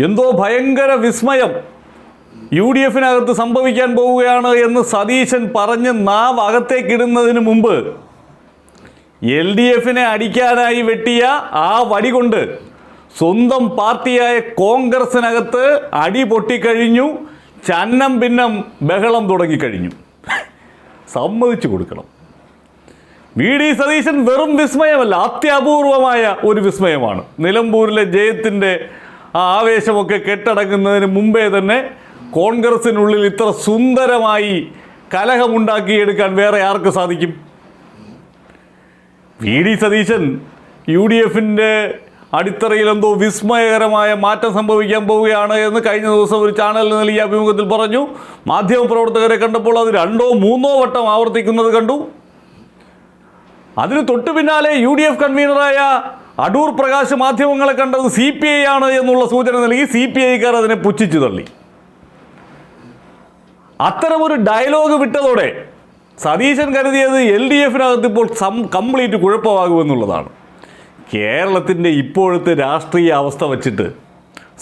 എന്തോ ഭയങ്കര വിസ്മയം. യു ഡി എഫിനകത്ത് സംഭവിക്കാൻ പോവുകയാണ് എന്ന് സതീശൻ പറഞ്ഞ് നാവ് അകത്തേക്കിടുന്നതിന് മുമ്പ് എൽ ഡി എഫിനെ അടിക്കാനായി വെട്ടിയ ആ വടി കൊണ്ട് സ്വന്തം പാർട്ടിയായ കോൺഗ്രസിനകത്ത് അടി പൊട്ടിക്കഴിഞ്ഞു ചന്നം ഭിന്നം ബഹളം തുടങ്ങിക്കഴിഞ്ഞു. സമ്മതിച്ചു കൊടുക്കണം. വി ഡി സതീശൻ വെറും വിസ്മയമല്ല അത്യപൂർവമായ ഒരു വിസ്മയമാണ്. നിലമ്പൂരിലെ ജയത്തിന്റെ ആ ആവേശമൊക്കെ കെട്ടടങ്ങുന്നതിന് മുമ്പേ തന്നെ കോൺഗ്രസിനുള്ളിൽ ഇത്ര സുന്ദരമായി കലഹമുണ്ടാക്കിയെടുക്കാൻ വേറെ ആർക്ക് സാധിക്കും? V D Satheesan U D എഫിന്റെ അടിത്തറയിൽ എന്തോ വിസ്മയകരമായ മാറ്റം സംഭവിക്കാൻ പോവുകയാണ് എന്ന് കഴിഞ്ഞ ദിവസം ഒരു ചാനലിന് നൽകിയ അഭിമുഖത്തിൽ പറഞ്ഞു. മാധ്യമപ്രവർത്തകരെ കണ്ടപ്പോൾ അത് രണ്ടോ മൂന്നോ വട്ടം ആവർത്തിക്കുന്നത് കണ്ടു. അതിന് തൊട്ടു പിന്നാലെ യു ഡി എഫ് കൺവീനറായ അടൂർ പ്രകാശ് മാധ്യമങ്ങളെ കണ്ടത് സി പി ഐ ആണ് എന്നുള്ള സൂചന നൽകി സി പി ഐക്കാർ അതിനെ പുച്ഛിച്ചു തള്ളി. അത്തരമൊരു ഡയലോഗ് വിട്ടതോടെ സതീശൻ കരുതിയത് എൽ ഡി എഫിനകത്ത് ഇപ്പോൾ സം കംപ്ലീറ്റ് കുഴപ്പമാകുമെന്നുള്ളതാണ് കേരളത്തിന്റെ ഇപ്പോഴത്തെ രാഷ്ട്രീയ അവസ്ഥ വച്ചിട്ട്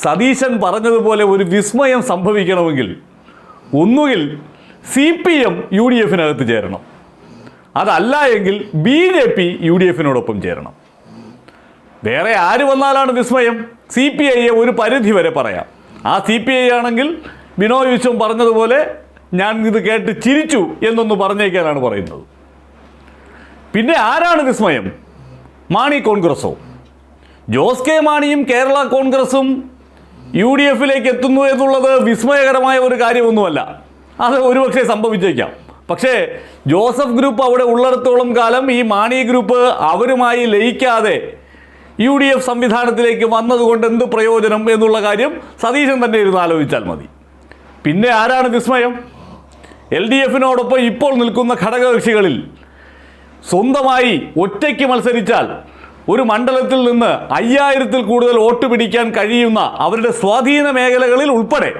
സതീശൻ പറഞ്ഞതുപോലെ ഒരു വിസ്മയം സംഭവിക്കണമെങ്കിൽ ഒന്നുകിൽ C P M U D എഫിനകത്ത് ചേരണം. അതല്ല എങ്കിൽ B J P U D എഫിനോടൊപ്പം ചേരണം. വേറെ ആര് വന്നാലാണ് വിസ്മയം? സി പി ഐയെ ഒരു പരിധി വരെ പറയാം. ആ സി പി ഐ ആണെങ്കിൽ ബിനോയ് വിശ്വം പറഞ്ഞതുപോലെ ഞാൻ ഇത് കേട്ട് ചിരിച്ചു എന്നൊന്ന് പറഞ്ഞേക്കാനാണ് പറയുന്നത്. പിന്നെ ആരാണ് വിസ്മയം? മാണി കോൺഗ്രസോ? ജോസ് കെ മാണിയും കേരള കോൺഗ്രസും യു ഡി എഫിലേക്ക് എത്തുന്നു എന്നുള്ളത് വിസ്മയകരമായ ഒരു കാര്യമൊന്നുമല്ല. അത് ഒരുപക്ഷെ സംഭവിച്ചേക്കാം. പക്ഷേ ജോസഫ് ഗ്രൂപ്പ് അവിടെ ഉള്ളിടത്തോളം കാലം ഈ മാണി ഗ്രൂപ്പ് അവരുമായി ലയിക്കാതെ യു ഡി എഫ് സംവിധാനത്തിലേക്ക് വന്നതുകൊണ്ട് എന്ത് പ്രയോജനം എന്നുള്ള കാര്യം സതീശൻ തന്നെ ഇരുന്ന് ആലോചിച്ചാൽ മതി. പിന്നെ ആരാണ് വിസ്മയം? എൽ ഡി എഫിനോടൊപ്പം ഇപ്പോൾ നിൽക്കുന്ന ഘടകകക്ഷികളിൽ സ്വന്തമായി ഒറ്റയ്ക്ക് മത്സരിച്ചാൽ ഒരു മണ്ഡലത്തിൽ നിന്ന് അയ്യായിരത്തിൽ കൂടുതൽ വോട്ട് പിടിക്കാൻ കഴിയുന്ന അവരുടെ സ്വാധീന മേഖലകളിൽ ഉൾപ്പെടെ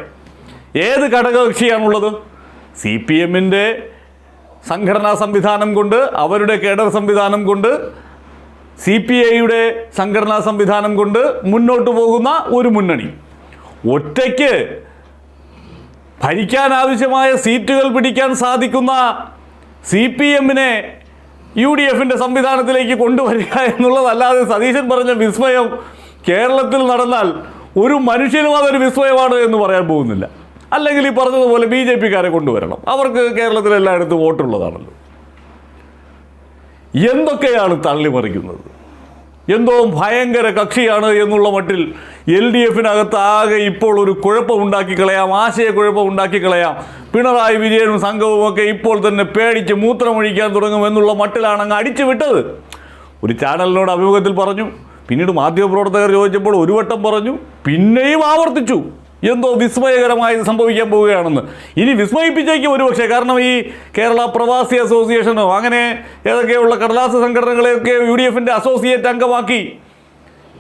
ഏത് ഘടകകക്ഷിയാണുള്ളത്? സി പി എമ്മിന്റെ സംഘടനാ സംവിധാനം കൊണ്ട് അവരുടെ കേഡർ സംവിധാനം കൊണ്ട് സി പി ഐയുടെ സംഘടനാ സംവിധാനം കൊണ്ട് മുന്നോട്ട് പോകുന്ന ഒരു മുന്നണി. ഒറ്റയ്ക്ക് ഭരിക്കാൻ ആവശ്യമായ സീറ്റുകൾ പിടിക്കാൻ സാധിക്കുന്ന സി പി എമ്മിനെ യു ഡി എഫിന്റെ സംവിധാനത്തിലേക്ക് കൊണ്ടുവരിക എന്നുള്ളതല്ലാതെ സതീശൻ പറഞ്ഞ വിസ്മയം കേരളത്തിൽ നടന്നാൽ ഒരു മനുഷ്യനും അതൊരു വിസ്മയമാണ് എന്ന് പറയാൻ പോകുന്നില്ല. അല്ലെങ്കിൽ ഈ പറഞ്ഞതുപോലെ ബി ജെ പിക്കാരെ കൊണ്ടുവരണം. അവർക്ക് കേരളത്തിൽ എല്ലായിടത്തും വോട്ടുള്ളതാണല്ലോ. എന്തൊക്കെയാണ് തള്ളിമറിക്കുന്നത്? എന്തോ ഭയങ്കര കക്ഷിയാണ് എന്നുള്ള മട്ടിൽ എൽ ഡി എഫിനകത്ത് ആകെ ഇപ്പോൾ ഒരു കുഴപ്പമുണ്ടാക്കി കളയാം ആശയക്കുഴപ്പം ഉണ്ടാക്കി കളയാം പിണറായി വിജയനും സംഘവും ഒക്കെ ഇപ്പോൾ തന്നെ പേടിച്ച് മൂത്രമൊഴിക്കാൻ തുടങ്ങും എന്നുള്ള മട്ടിലാണ് അങ്ങ് അടിച്ചു വിട്ടത്. ഒരു ചാനലിനോട് അഭിമുഖത്തിൽ പറഞ്ഞു പിന്നീട് മാധ്യമപ്രവർത്തകർ ചോദിച്ചപ്പോൾ ഒരു വട്ടം പറഞ്ഞു പിന്നെയും ആവർത്തിച്ചു. എന്തോ വിസ്മയകരമായത് സംഭവിക്കാൻ പോവുകയാണെന്ന്. ഇനി വിസ്മയിപ്പിച്ചേക്കും ഒരുപക്ഷെ. കാരണം ഈ കേരള പ്രവാസി അസോസിയേഷനോ അങ്ങനെ ഏതൊക്കെയുള്ള കടലാസ് സംഘടനകളെയൊക്കെ യു ഡി എഫിന്റെ അസോസിയേറ്റ് അംഗമാക്കി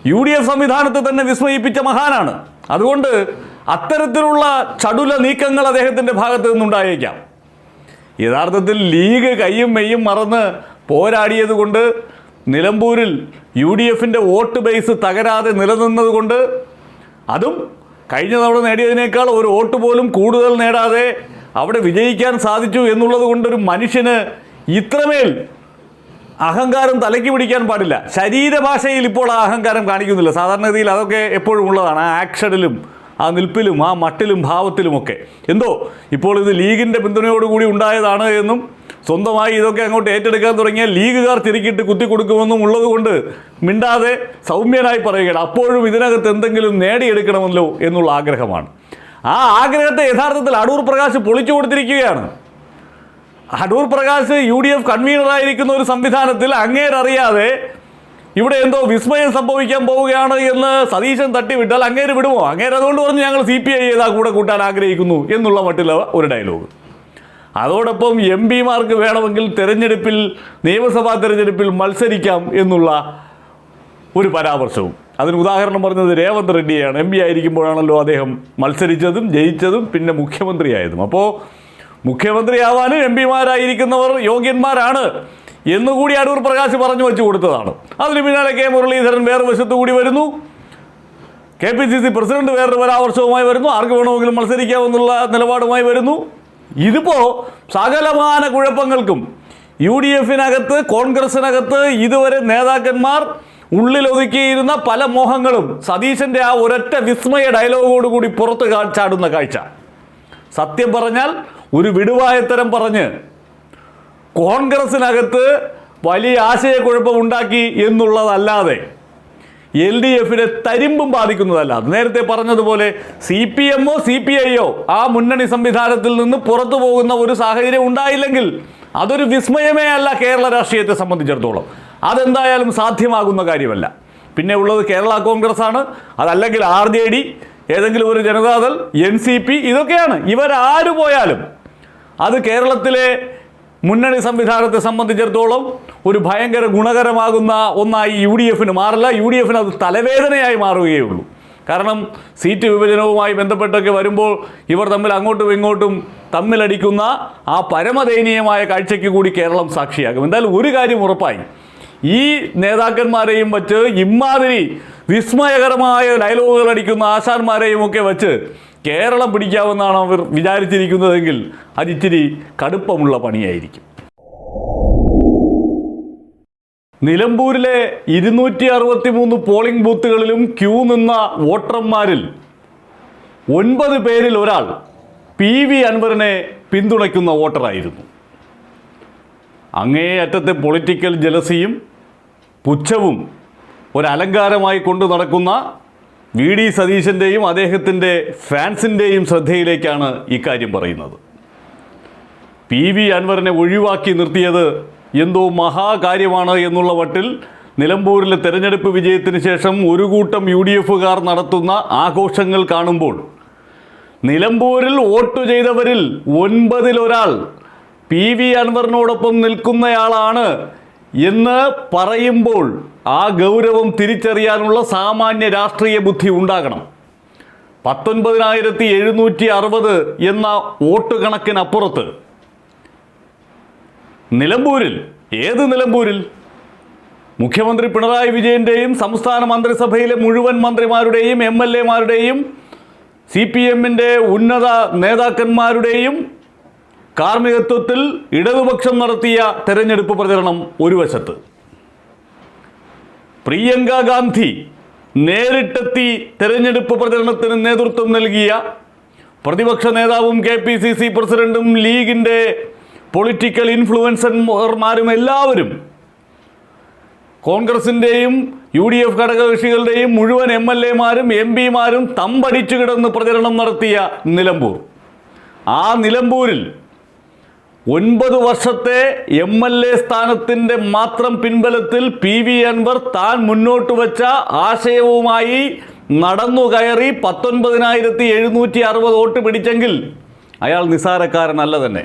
യു ഡി എഫ് സംവിധാനത്തെ തന്നെ വിസ്മയിപ്പിച്ച മഹാനാണ്. അതുകൊണ്ട് അത്തരത്തിലുള്ള ചടുല നീക്കങ്ങൾ അദ്ദേഹത്തിന്റെ ഭാഗത്ത് നിന്നുണ്ടായേക്കാം. യഥാർത്ഥത്തിൽ ലീഗ് കയ്യും മെയ്യും മറന്ന് പോരാടിയതുകൊണ്ട് നിലമ്പൂരിൽ യു ഡി എഫിന്റെ വോട്ട് ബേസ് തകരാതെ നിലനിന്നതുകൊണ്ട് അതും കഴിഞ്ഞ തവണ നേടിയതിനേക്കാൾ ഒരു വോട്ട് പോലും കൂടുതൽ നേടാതെ അവിടെ വിജയിക്കാൻ സാധിച്ചു എന്നുള്ളത് കൊണ്ടൊരു മനുഷ്യന് ഇത്രമേൽ അഹങ്കാരം തലയ്ക്ക് പിടിക്കാൻ പാടില്ല. ശരീരഭാഷയിൽ ഇപ്പോൾ ആ അഹങ്കാരം കാണിക്കുന്നില്ല. സാധാരണഗതിയിൽ അതൊക്കെ എപ്പോഴും ഉള്ളതാണ്. ആ ആക്ഷനിലും ആ നിൽപ്പിലും ആ മട്ടിലും ഭാവത്തിലുമൊക്കെ. എന്തോ ഇപ്പോൾ ഇത് ലീഗിന്റെ പിന്തുണയോടുകൂടി ഉണ്ടായതാണ് എന്നും സ്വന്തമായി ഇതൊക്കെ അങ്ങോട്ട് ഏറ്റെടുക്കാൻ തുടങ്ങിയ ലീഗുകാർ തിരിക്കിട്ട് കുത്തി ഉള്ളതുകൊണ്ട് ഉള്ളത് കൊണ്ട് മിണ്ടാതെ സൗമ്യനായി പറയുകയാണ്. അപ്പോഴും ഇതിനകത്ത് എന്തെങ്കിലും നേടിയെടുക്കണമല്ലോ എന്നുള്ള ആഗ്രഹമാണ്. ആ ആഗ്രഹത്തെ യഥാർത്ഥത്തിൽ അടൂർ പ്രകാശ് പൊളിച്ചു കൊടുത്തിരിക്കുകയാണ്. Adoor Prakash U D F കൺവീനറായിരിക്കുന്ന ഒരു സംവിധാനത്തിൽ അങ്ങേരറിയാതെ ഇവിടെ എന്തോ വിസ്മയം സംഭവിക്കാൻ പോവുകയാണ് എന്ന് സതീശൻ തട്ടിവിട്ടാൽ അങ്ങേര് വിടുമോ? അങ്ങേര് അതുകൊണ്ട് പറഞ്ഞ് ഞങ്ങൾ സി പി ഐ ഏതാ കൂടെ കൂട്ടാൻ ആഗ്രഹിക്കുന്നു എന്നുള്ള മട്ടിലുള്ള ഒരു ഡയലോഗ് അതോടൊപ്പം എം പിമാർക്ക് വേണമെങ്കിൽ തെരഞ്ഞെടുപ്പിൽ നിയമസഭാ തെരഞ്ഞെടുപ്പിൽ മത്സരിക്കാം എന്നുള്ള ഒരു പരാമർശവും. അതിന് ഉദാഹരണം പറഞ്ഞത് രേവന്ത് റെഡ്ഡിയാണ്. എം പി ആയിരിക്കുമ്പോഴാണല്ലോ അദ്ദേഹം മത്സരിച്ചതും ജയിച്ചതും പിന്നെ മുഖ്യമന്ത്രിയായതും. അപ്പോൾ മുഖ്യമന്ത്രിയാവാനും എം പിമാരായിരിക്കുന്നവർ യോഗ്യന്മാരാണ് എന്നുകൂടി അടൂർ പ്രകാശ് പറഞ്ഞു വെച്ചു കൊടുത്തതാണ്. അതിന് പിന്നാലെ കെ മുരളീധരൻ വേറെ വശത്തു കൂടി വരുന്നു. K P C C president വേറൊരു പരാമർശവുമായി വരുന്നു. ആർക്ക് വേണമെങ്കിലും മത്സരിക്കാമെന്നുള്ള നിലപാടുമായി വരുന്നു. ഇതിപ്പോ സകലമാന കുഴപ്പങ്ങൾക്കും യു ഡി എഫിനകത്ത് കോൺഗ്രസിനകത്ത് ഇതുവരെ നേതാക്കന്മാർ ഉള്ളിലൊതുക്കിയിരുന്ന പല മോഹങ്ങളും സതീശന്റെ ആ ഒരൊറ്റ വിസ്മയ ഡയലോഗോടുകൂടി പുറത്ത് ചാടുന്ന കാഴ്ച. സത്യം പറഞ്ഞാൽ ഒരു വിടുവായത്തരം പറഞ്ഞ് കോൺഗ്രസിനകത്ത് വലിയ ആശയക്കുഴപ്പം ഉണ്ടാക്കി എന്നുള്ളതല്ലാതെ എൽ ഡി എഫിനെ തരിമ്പും ബാധിക്കുന്നതല്ല. അത് നേരത്തെ പറഞ്ഞതുപോലെ സി പി എമ്മോ സി പി ഐയോ ആ മുന്നണി സംവിധാനത്തിൽ നിന്ന് പുറത്തു പോകുന്ന ഒരു സാഹചര്യം ഉണ്ടായില്ലെങ്കിൽ അതൊരു വിസ്മയമേ അല്ല കേരള രാഷ്ട്രീയത്തെ സംബന്ധിച്ചിടത്തോളം. അതെന്തായാലും സാധ്യമാകുന്ന കാര്യമല്ല. പിന്നെ ഉള്ളത് കേരള കോൺഗ്രസ് ആണ് അതല്ലെങ്കിൽ ആർ ജെ ഡി ഏതെങ്കിലും ഒരു ജനതാദൾ എൻ സി പി ഇതൊക്കെയാണ്. ഇവരാര് പോയാലും അത് കേരളത്തിലെ മുന്നണി സംവിധാനത്തെ സംബന്ധിച്ചിടത്തോളം ഒരു ഭയങ്കര ഗുണകരമാകുന്ന ഒന്നായി യു ഡി എഫിന് മാറില്ല. യു ഡി എഫിന് അത് തലവേദനയായി മാറുകയുള്ളൂ. കാരണം സീറ്റ് വിഭജനവുമായി ബന്ധപ്പെട്ടൊക്കെ വരുമ്പോൾ ഇവർ തമ്മിൽ അങ്ങോട്ടും ഇങ്ങോട്ടും തമ്മിലടിക്കുന്ന ആ പരമദയനീയമായ കാഴ്ചയ്ക്ക് കൂടി കേരളം സാക്ഷിയാകും. എന്തായാലും ഒരു കാര്യം ഉറപ്പായി. ഈ നേതാക്കന്മാരെയും വച്ച് ഇമാതിരി വിസ്മയകരമായ ഡയലോഗുകൾ അടിക്കുന്ന ആശാന്മാരെയും ഒക്കെ വച്ച് കേരളം പിടിക്കാമെന്നാണ് അവർ വിചാരിച്ചിരിക്കുന്നതെങ്കിൽ അതിച്ചിരി കടുപ്പമുള്ള പണിയായിരിക്കും. നിലമ്പൂരിലെ ഇരുന്നൂറ്റി അറുപത്തി മൂന്ന് പോളിംഗ് ബൂത്തുകളിലും ക്യൂ നിന്ന വോട്ടർമാരിൽ ഒൻപത് പേരിൽ ഒരാൾ പി വി അൻവറിനെ പിന്തുണയ്ക്കുന്ന വോട്ടറായിരുന്നു. അങ്ങേയറ്റത്തെ പൊളിറ്റിക്കൽ ജലസിയും പുച്ഛവും ഒരലങ്കാരമായി കൊണ്ടു നടക്കുന്ന വി ഡി സതീശന്റെയും അദ്ദേഹത്തിന്റെ ഫാൻസിന്റെയും ശ്രദ്ധയിലേക്കാണ് ഇക്കാര്യം പറയുന്നത്. പി വി അൻവറിനെ ഒഴിവാക്കി നിർത്തിയത് എന്തോ മഹാകാര്യമാണ് എന്നുള്ള വട്ടിൽ നിലമ്പൂരിലെ തെരഞ്ഞെടുപ്പ് വിജയത്തിന് ശേഷം ഒരു കൂട്ടം യു ഡി എഫുകാർ നടത്തുന്ന ആഘോഷങ്ങൾ കാണുമ്പോൾ നിലമ്പൂരിൽ വോട്ട് ചെയ്തവരിൽ ഒൻപതിലൊരാൾ പി വി അൻവറിനോടൊപ്പം നിൽക്കുന്നയാളാണ് എന്ന് പറയുമ്പോൾ ആ ഗൗരവം തിരിച്ചറിയാനുള്ള സാമാന്യ രാഷ്ട്രീയ ബുദ്ധി ഉണ്ടാകണം. പത്തൊൻപതിനായിരത്തി എഴുന്നൂറ്റി അറുപത് എന്ന വോട്ട് കണക്കിനപ്പുറത്ത് നിലമ്പൂരിൽ ഏത് നിലമ്പൂരിൽ? മുഖ്യമന്ത്രി പിണറായി വിജയന്റെയും സംസ്ഥാന മന്ത്രിസഭയിലെ മുഴുവൻ മന്ത്രിമാരുടെയും എം എൽ എമാരുടെയും സി പി എമ്മിന്റെ ഉന്നത നേതാക്കന്മാരുടെയും കാർമ്മികത്വത്തിൽ ഇടതുപക്ഷം നടത്തിയ തെരഞ്ഞെടുപ്പ് പ്രചരണം ഒരു വശത്ത്. പ്രിയങ്ക ഗാന്ധി നേരിട്ടെത്തി തെരഞ്ഞെടുപ്പ് പ്രചരണത്തിന് നേതൃത്വം നൽകിയ പ്രതിപക്ഷ നേതാവും കെ പി സി സി പ്രസിഡന്റും ലീഗിന്റെ പൊളിറ്റിക്കൽ ഇൻഫ്ലുവൻസർമാരും എല്ലാവരും കോൺഗ്രസിന്റെയും യു ഡി എഫ് ഘടകകക്ഷികളുടെയും മുഴുവൻ എം എൽ എമാരും എം പിമാരും തമ്പടിച്ചു കിടന്ന് പ്രചരണം നടത്തിയ നിലമ്പൂർ. ആ നിലമ്പൂരിൽ ഒൻപത് വർഷത്തെ എം എൽ എ സ്ഥാനത്തിന്റെ മാത്രം പിൻബലത്തിൽ പി വി അൻവർ താൻ മുന്നോട്ട് വച്ച ആശയവുമായി നടന്നു കയറി പത്തൊൻപതിനായിരത്തി എഴുന്നൂറ്റി അറുപത് വോട്ട് പിടിച്ചെങ്കിൽ അയാൾ നിസാരക്കാരനല്ല തന്നെ.